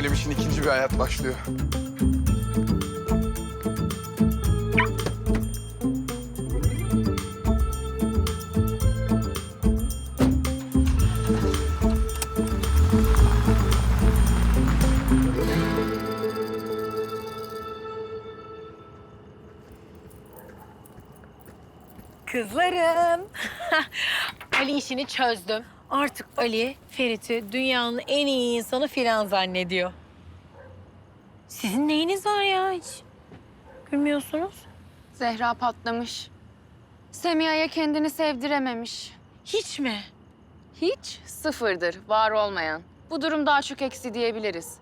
benim için ikinci bir hayat başlıyor. Kızlarım. Ali işini çözdüm. Artık Ali, Ferit'i dünyanın en iyi insanı filan zannediyor. Sizin neyiniz var ya hiç? Gülmüyorsunuz. Zehra patlamış. Semiha'ya kendini sevdirememiş. Hiç mi? Hiç sıfırdır, var olmayan. Bu durum daha çok eksi diyebiliriz.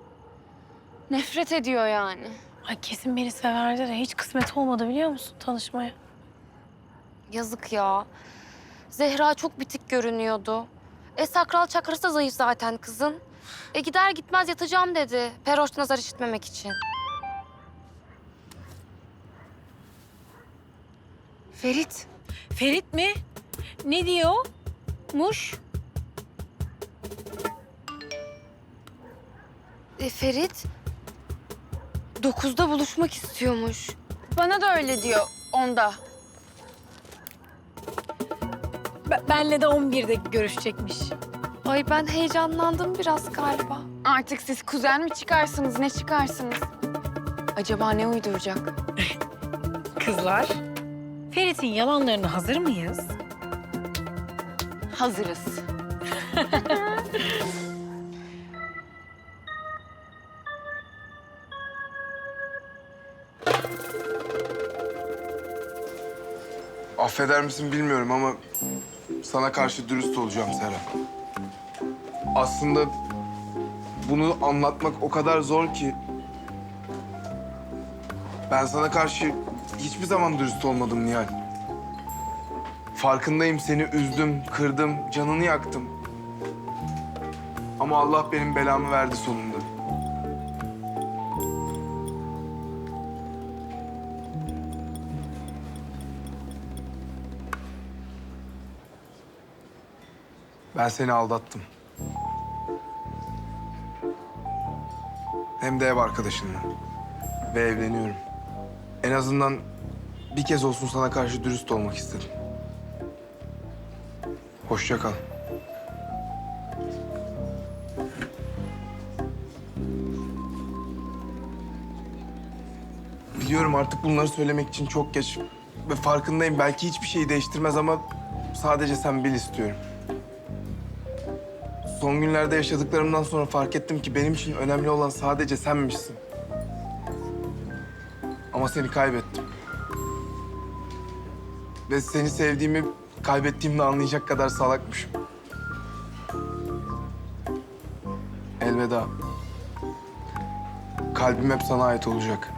Nefret ediyor yani. Ay kesin beni severdi de hiç kısmet olmadı biliyor musun tanışmaya? Yazık ya. Zehra çok bitik görünüyordu. E sakral çakrası da zayıf zaten kızın. E gider gitmez yatacağım dedi. Peroş nazar işitmemek için. Ferit, Ferit mi? Ne diyor? Muş. E Ferit dokuzda buluşmak istiyormuş. bana da öyle diyor onda. Benle de 11'de görüşecekmiş. Ay ben heyecanlandım biraz galiba. Artık siz kuzen mi çıkarsınız, ne çıkarsınız? Acaba ne uyduracak? Kızlar. Ferit'in yalanlarına hazır mıyız? Hazırız. Affeder misin bilmiyorum ama sana karşı dürüst olacağım Serap. Aslında bunu anlatmak o kadar zor ki ben sana karşı hiçbir zaman dürüst olmadım Nihal. Farkındayım seni üzdüm, kırdım, canını yaktım. Ama Allah benim belamı verdi sonunda. Ben seni aldattım. Hem de ev arkadaşınla. Ve evleniyorum. En azından bir kez olsun sana karşı dürüst olmak istedim. Hoşça kal. Biliyorum artık bunları söylemek için çok geç. Ve farkındayım belki hiçbir şeyi değiştirmez ama sadece sen bil istiyorum. Son günlerde yaşadıklarımdan sonra fark ettim ki benim için önemli olan sadece senmişsin. Ama seni kaybettim. Ve seni sevdiğimi kaybettiğimde anlayacak kadar salakmışım. Elveda. Kalbim hep sana ait olacak.